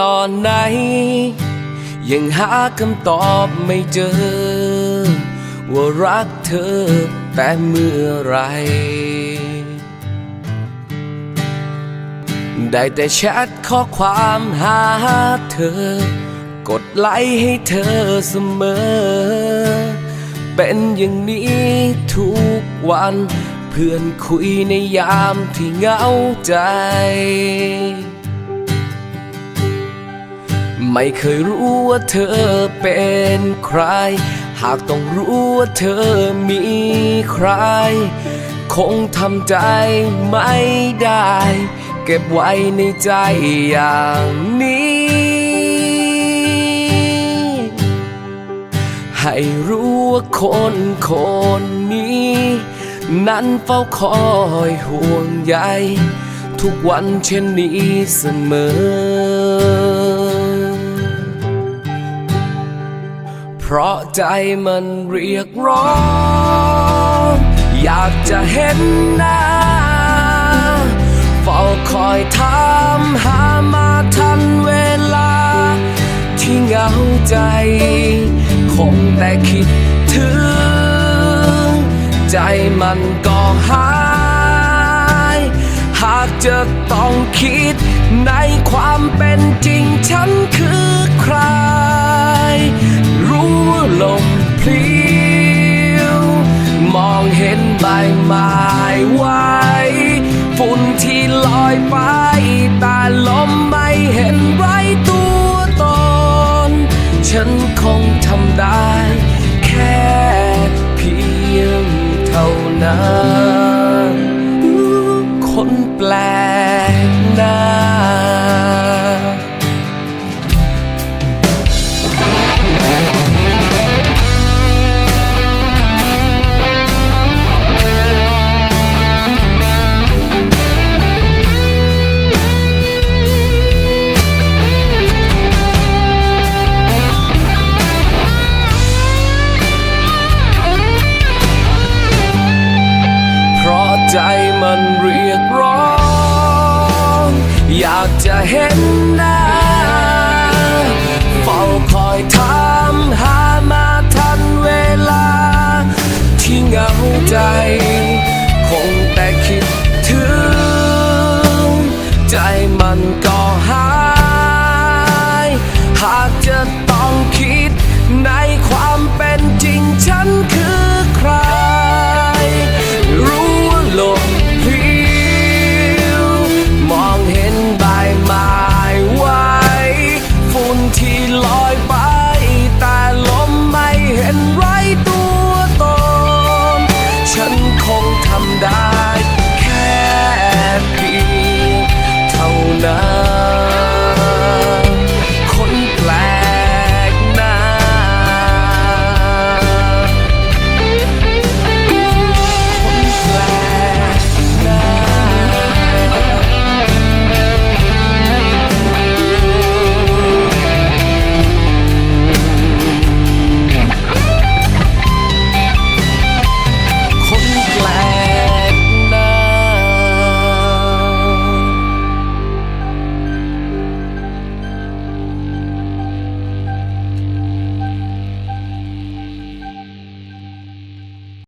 ตอนไหน ยังหาคำตอบไม่เจอ ว่ารักเธอแต่เมื่อไร ได้แต่แชทข้อความหาเธอ กดไลค์ให้เธอเสมอ เป็นอย่างนี้ทุกวัน เพื่อนคุยในยามที่เหงาใจ ไม่เคยรู้ว่าเธอเป็นใคร หากต้องรู้ว่าเธอมีใคร คงทำใจไม่ได้ เก็บไว้ในใจอย่างนี้ ให้รู้ว่าคนคนนี้ นั้นเฝ้าคอยห่วงใยทุกวันเช่นนี้เสมอ เพราะใจมันเรียกร้อง อยากจะเห็นหน้าเฝ้าคอยถามหามาทันเวลา ที่เหงาใจ คงแต่คิดถึง ใจมันก็หาย หากจะต้องคิดในความเป็นจริงฉันคือใคร ใบไม้ไว้ฝุ่นที่ลอยไป แต่ลมไม่เห็นไรตัวตน ฉันคงทำได้ อยากจะเห็นหน้าเฝ้าคอยถามหามาทันเวลา ที่เหงาใจ คงแต่คิดถึง ใจมันก็หาย หากจะต้องคิดในความเป็นจริงฉัน